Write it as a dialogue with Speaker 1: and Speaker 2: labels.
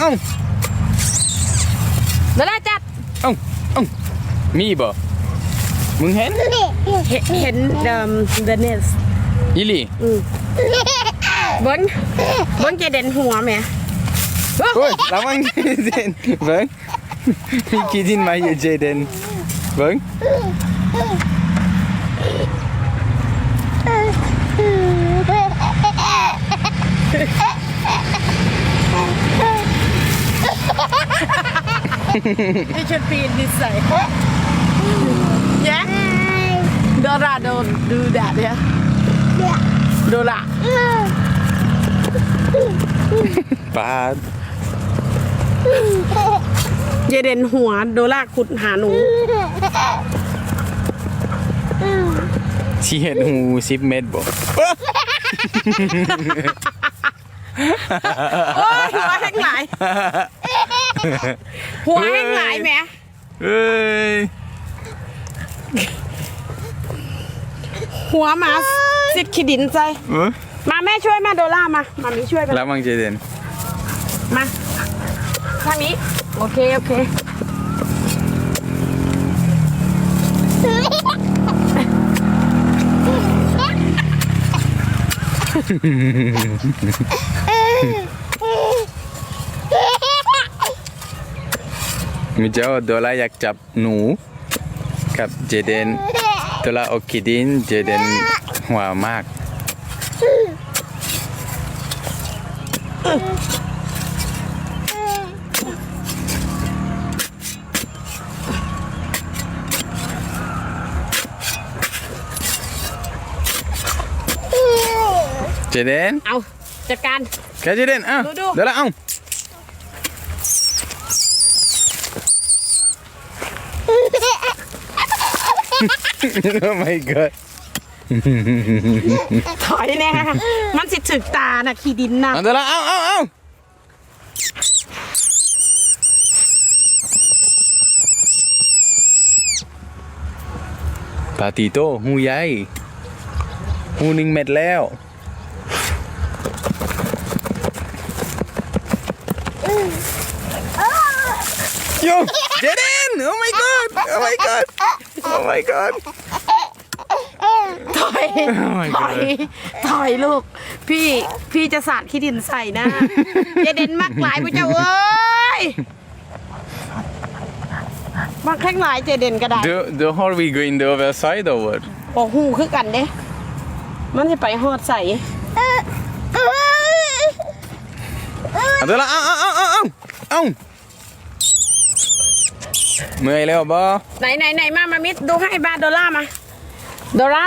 Speaker 1: เอ้า
Speaker 2: เดี๋ยวได้จัด
Speaker 1: เอ้าเอ้ามีบ่มึงเห็น
Speaker 2: เห็นเห็นเดิมเดนเนส
Speaker 1: อีหลี
Speaker 2: เบิ้งเบิ้งเจเด่นหัวแหม่
Speaker 1: โอ้ยระวังเจเดนเบิ่งมีคิดดินมาอยู่เจเดนเบิ่ง
Speaker 2: ไม่ชุดปีนดิใส่ยังโดราโดนดูแดดเนี่ยโดรา
Speaker 1: ปาด
Speaker 2: เจเด่นหัวโดราขุดหาหนู
Speaker 1: สิเห็นหู10เมตรบ่
Speaker 2: โอ้ยหัวแห้งหลาย หัวแห้งหลายแหม่
Speaker 1: เอ้ย
Speaker 2: หัวหมาสิดขีดินใจ
Speaker 1: เออ
Speaker 2: มาแม่ช่วยมาโดรามามามีช่วยไป
Speaker 1: ระวังเจเดน
Speaker 2: มาทางนี้โอเคโอเค
Speaker 1: มีเจ้าโดลาอยากจับหนูกับเจเดนโดลาเอาคิดดินเจเดนหัวมากเจเดน
Speaker 2: เอาจัดการ
Speaker 1: แกเจเดนอะ
Speaker 2: ดูดู
Speaker 1: เดี๋ยวละเอ้า โอ้ my god
Speaker 2: ถอยแน่มันสิถึกตาน่ะขีดินน่ะ
Speaker 1: เอาเดี๋ยวละเอ้าเอ้าเอ้าปาติโตหูใหญ่หูหนึ่งเม็ดแล้วโยเจเดน oh my god oh my god oh my god
Speaker 2: ถอย
Speaker 1: Oh my
Speaker 2: ถอย
Speaker 1: god
Speaker 2: ถอยลูก พี่พี่จะสาดขี้ดินใส่นะอย่าเด่นมากหลายพระเจ้าเอ้ยมากแข้งหลายเจเด่นก็ได้
Speaker 1: The the how we going the other side or what
Speaker 2: โอ้หูคือกันเด้มันจะไปหอดใส่
Speaker 1: เอาเดี๋ยวละเอ้าเอ้าเอ้าเอ้าเอ้า เมื่อยแล้วบ่
Speaker 2: ไหนไหนไหนมามามิดดูให้บาทดล่ามาดอล่า